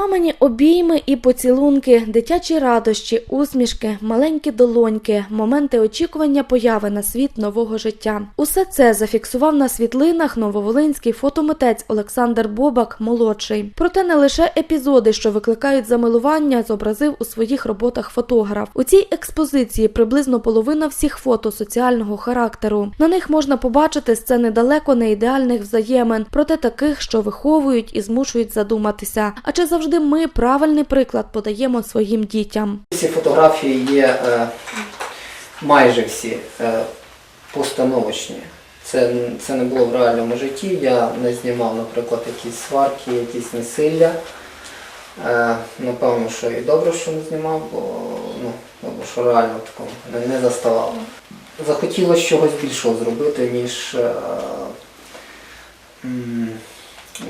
Мамині обійми і поцілунки, дитячі радощі, усмішки, маленькі долоньки, моменти очікування появи на світ нового життя. Усе це зафіксував на світлинах нововолинський фотомитець Олександр Бобак молодший. Проте не лише епізоди, що викликають замилування, зобразив у своїх роботах фотограф. У цій експозиції приблизно половина всіх фото соціального характеру. На них можна побачити сцени далеко не ідеальних взаємин, проте таких, що виховують і змушують задуматися. А чи завжди ми правильний приклад подаємо своїм дітям? Всі фотографії є е, майже всі е, постановочні. Це, це не було в реальному житті. Я не знімав, наприклад, якісь сварки, якісь насилля. Е, напевно, що і добре, що не знімав, бо ну, бо що реально такого не, не заставало. Захотілося чогось більшого зробити, ніж, е,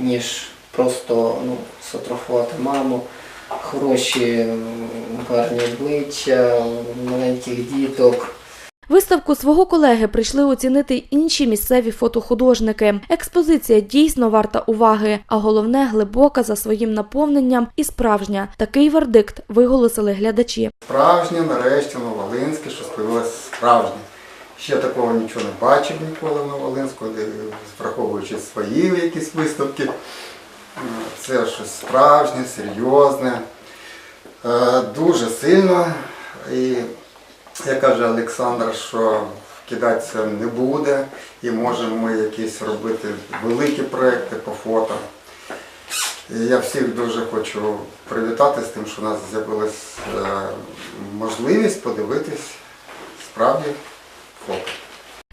ніж просто ну, сфотографувати маму, хороші, гарні обличчя, маленьких діток. Виставку свого колеги прийшли оцінити й інші місцеві фотохудожники. Експозиція дійсно варта уваги, а головне глибока за своїм наповненням і справжня. Такий вердикт виголосили глядачі. Справжнє, нарешті, Новолинське, що справилось справжнє. Ще такого нічого не бачив ніколи в Новолинську, враховуючи свої якісь виставки. Це щось справжнє, серйозне, е, дуже сильно. І як каже Олександр, що кидатися не буде, і можемо ми якісь робити великі проекти по фото. Я всіх дуже хочу привітати з тим, що у нас з'явилась е, можливість подивитись справді фото.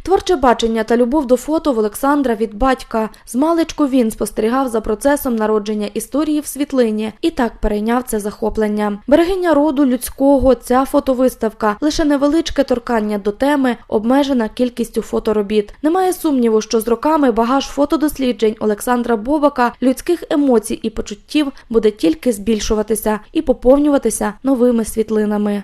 Творче бачення та любов до фото в Олександра від батька. Змалечку він спостерігав за процесом народження історії в світлині і так перейняв це захоплення. Берегиня роду людського, ця фотовиставка лише невеличке торкання до теми, обмежена кількістю фоторобіт. Немає сумніву, що з роками багаж фотодосліджень Олександра Бобака, людських емоцій і почуттів буде тільки збільшуватися і поповнюватися новими світлинами.